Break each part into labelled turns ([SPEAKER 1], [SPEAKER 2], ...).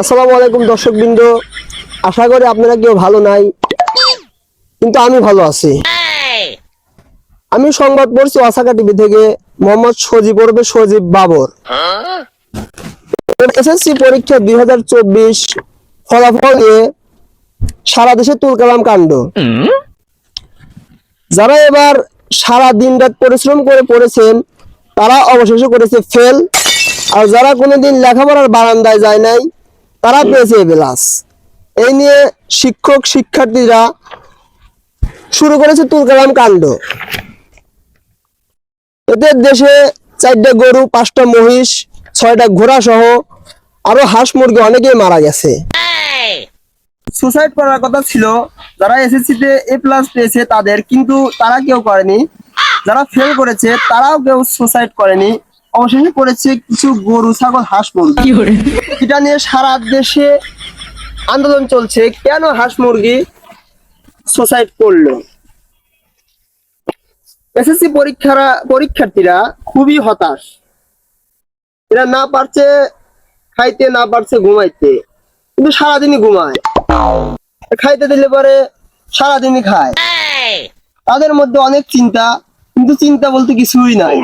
[SPEAKER 1] আসসালামু আলাইকুম দর্শকবৃন্দ। আশা করি আপনারা কেউ ভালো নাই, কিন্তু আমি ভালো আছি। আমি সংবাদ পড়ছি ওয়াসাকা টিভি থেকে, মোহাম্মদ সজীব সজীব বাবর। এসএসসি পরীক্ষা দুই হাজার চব্বিশ ফলাফল নিয়ে সারা দেশে তুলকালাম কাণ্ড। যারা এবার সারা দিন রাত পরিশ্রম করে পড়েছেন, তারা অবশেষে করেছে ফেল আর যারা কোনোদিন লেখাপড়ার বারান্দায় যায় নাই, তারা পেয়েছে এবেলাস এই নিয়ে শিক্ষক, শিক্ষার্থীরা শুরু করেছে তুলকালাম কাণ্ড। এদের দেশে চারটা গরু, পাঁচটা মহিষ, ছয়টা ঘোড়া সহ আরও হাঁস মুরগি অনেকেই মারা গেছে। সুসাইড করার কথা ছিল। যারা এসএসসি তে এ প্লাস পেয়েছে তাদের, কিন্তু তারা কেউ করেনি। যারা ফেল করেছে, তারাও কেউ সুসাইড করেনি। অবশেষে করেছে কিছু গরু ছাগল হাঁস মুরগি। এটা নিয়ে সারা দেশে আন্দোলন চলছে। কেন হাঁস মুরগি সুসাইড করল? এসএসসি পরীক্ষারা পরীক্ষার্থীরা খুবই হতাশ। এরা না পারছে খাইতে না পারছে ঘুমাইতে। কিন্তু সারাদিনই ঘুমায়। খাইতে দিলে পরে সারাদিনই খায়। তাদের মধ্যে অনেক চিন্তা কিন্তু চিন্তা বলতে কিছুই নাই।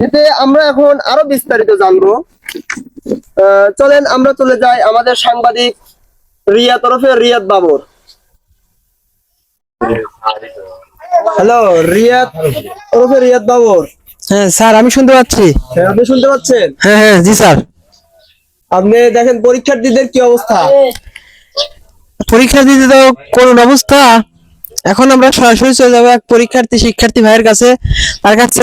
[SPEAKER 1] এতে আমরা এখন আরও বিস্তারিত জানব। চলেন আমরা চলে যাই আমাদের সাংবাদিক রিয়া তরফে রিয়াদ বাবর। হ্যালো রিয়াদ তরফে রিয়াদ বাবর।
[SPEAKER 2] হ্যাঁ স্যার আমি শুনতে পাচ্ছি।
[SPEAKER 1] হ্যাঁ, আপনি শুনতে পাচ্ছেন?
[SPEAKER 2] হ্যাঁ হ্যাঁ জি স্যার।
[SPEAKER 1] আপনি দেখেন পরীক্ষার্থীদের কি অবস্থা?
[SPEAKER 2] পরীক্ষা দিতে তো করুন অবস্থা এখন আমরা সরাসরি চলে যাব এক পরীক্ষার্থী শিক্ষার্থী ভাইয়ের কাছে। তার কাছে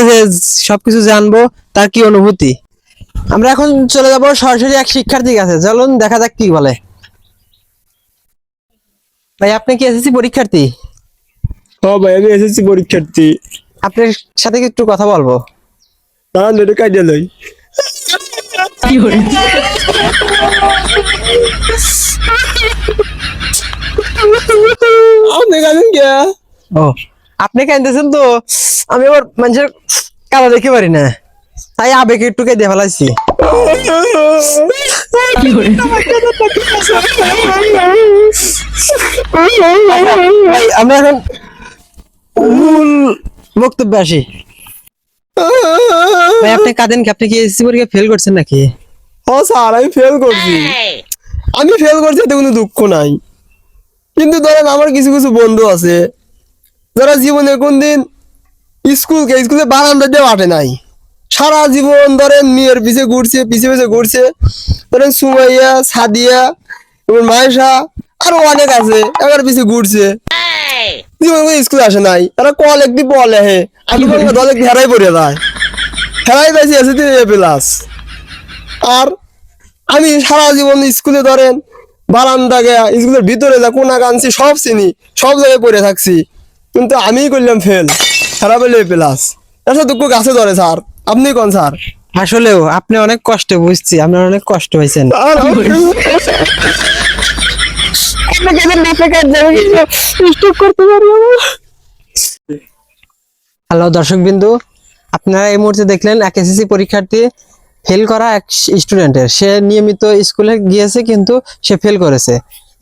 [SPEAKER 2] সবকিছু জানব তার কি অনুভূতি? আমরা এখন চলে যাব সরাসরি এক শিক্ষার্থীর কাছে। চলুন দেখা যাক কি বলে। ভাই আপনি কি এসএসসি পরীক্ষার্থী?
[SPEAKER 1] হ্যাঁ ভাই আমি এসএসসি পরীক্ষার্থী।
[SPEAKER 2] আপনার সাথে কি একটু কথা বলব?
[SPEAKER 1] তারা নেটে কাটিয়ে লই আপনি কাছেন কে
[SPEAKER 2] ও। আপনি কাঁদতেছেন তো আমি আবার মানুষের কালা দেখতে পারি না। তাই আবেগে একটু কেঁদে ফেলাইছি। ভাই, আমরা এখন মূল বক্তব্যে আসি। ভাই আপনি কাঁদেন কি? আপনি কি এসএসসি পরীক্ষা ফেল করছেন নাকি?
[SPEAKER 1] ও স্যার আমি ফেল করছি। আমি ফেল করছি এতে কোনো দুঃখ নাই। কিন্তু ধরেন আমার কিছু কিছু বন্ধু আছে, যারা জীবনে কোনদিন স্কুল স্কুলে বারান্দা দিয়ে আটে নাই। সারা জীবন ধরেন মেয়ের পিছে ঘুরছে, পিছে পিছে ঘুরছে। ধরেন সুমাইয়া, সাদিয়া এবং মায়েশা আরও অনেক আছে এবার পিছে ঘুরছে। জীবন স্কুলে আসে নাই। তারা কল একদি বলে, হে, আমি দলে হেরাই পড়ে যায়। হেরাই পাইছি এসে প্লাস আর আমি সারা জীবন স্কুলে ধরেন বারান্দা গেয়া স্কুলের ভিতরে যা কোনা কানছি সব চিনি সব জায়গায় পড়ে থাকছি। কিন্তু আমি করলাম ফেল খারাপ হলে প্লাস এসব দুঃখ গাছে ধরে স্যার আপনি কোন স্যার
[SPEAKER 2] আসলেও আপনি অনেক কষ্ট বুঝছি আপনার অনেক কষ্ট হয়েছেন। হ্যালো দর্শক বিন্দু আপনারা এই মুহূর্তে দেখলেন এক এসএসসি পরীক্ষার্থী ফেল করা এক স্টুডেন্টের সে নিয়মিত স্কুলে গিয়েছে কিন্তু সে ফেল করেছে।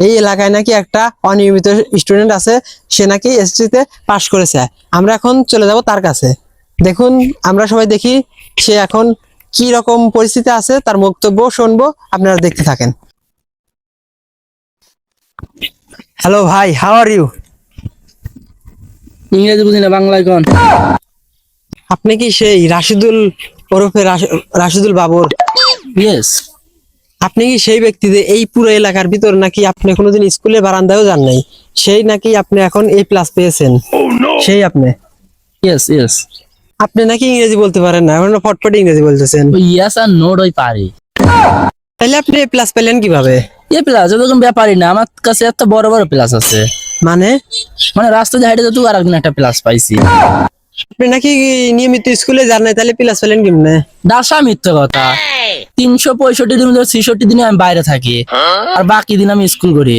[SPEAKER 2] এই এলাকায় নাকি একটা অনিয়মিত স্টুডেন্ট আছে সে নাকি এসএসসি তে পাশ করেছে। আমরা এখন চলে যাব তার কাছে। দেখুন আমরা সবাই দেখি সে এখন কি রকম পরিস্থিতি আছে তার বক্তব্য শুনব আপনারা দেখতে থাকেন। হ্যালো ভাই হাউ আর ইউ
[SPEAKER 3] ইংরেজি বুঝি না বাংলায় কোন?
[SPEAKER 2] আপনি কি সেই রাশিদুল ওরফে রাশ- রাশিদুল বাবর।
[SPEAKER 3] ইয়েস
[SPEAKER 2] আপনি কি সেই ব্যক্তি যে এই পুরো এলাকার ভিতর নাকি আপনি কোনোদিন স্কুলে বারান্দায়ও যান নাই? সেই নাকি আপনি এখন এ প্লাস পেয়েছেন? সেই আপনি?
[SPEAKER 3] ইয়েস ইয়েস
[SPEAKER 2] আপনি নাকি ইংরেজি বলতে পারেন না এখন ফটফটে ইংরেজি বলতেছেন।
[SPEAKER 3] ইয়েস আর নোট ওই পারি।
[SPEAKER 2] তাহলে আপনি এ প্লাস পেলেন কীভাবে?
[SPEAKER 3] এ প্লাস এরকম ব্যাপারই না আমার কাছে এত বড় বড় প্লাস আছে।
[SPEAKER 2] মানে?
[SPEAKER 3] মানে রাস্তা দিয়ে হাইটে যেত আর একদিন একটা প্লাস পাইছি।
[SPEAKER 2] আপনি নাকি নিয়মিত স্কুলে যান নাই তাহলে প্লাস পেলেন কেমনে?
[SPEAKER 3] দাসা মিথ্যে কথা। তিনশো পঁয়ষট্টি দিন ছিষট্টি দিনে আমি বাইরে থাকি আর বাকি দিন আমি স্কুল করি।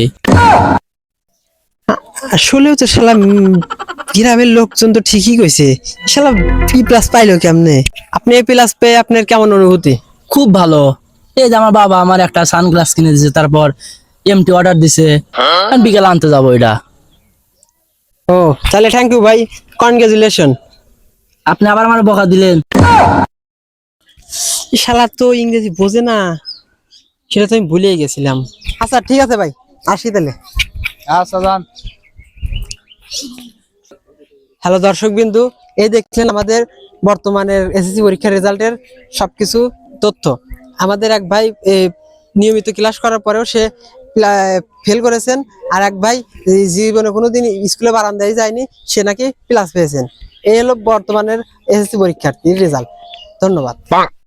[SPEAKER 2] আসলেও তো শালা গ্রামের লোকজন তো ঠিকই কইছে। শালা পি প্লাস পাইলো কেমনে? আপনি এ প্লাস পেয়ে আপনার কেমন অনুভূতি?
[SPEAKER 3] খুব ভালো। এই যে আমার বাবা আমার একটা সানগ্লাস কিনে দিছে তারপর এমটি অর্ডার দিছে। বিকেলে আনতে যাব এটা।
[SPEAKER 2] ও তাহলে থ্যাংক ইউ ভাই। কনগ্রাচুলেশন
[SPEAKER 3] আপনি আবার আমার বকা দিলেন।
[SPEAKER 2] শালা তো ইংরেজি বোঝে না। সেটা তো আমি ভুলেই গেছিলাম। আচ্ছা ঠিক আছে ভাই আসি তাহলে।
[SPEAKER 3] আচ্ছা যান
[SPEAKER 2] হ্যালো দর্শক বিন্দু এই দেখছেন আমাদের বর্তমানের এসএসসি পরীক্ষার রেজাল্টের সবকিছু তথ্য। আমাদের এক ভাই নিয়মিত ক্লাস করার পরেও সে ফেল করেছেন। আর এক ভাই জীবনে কোনোদিন স্কুলে বারান্দায় যায়নি সে নাকি প্লাস পেয়েছেন। এই হলো বর্তমানের এসএসসি পরীক্ষার্থীর রেজাল্ট ধন্যবাদ।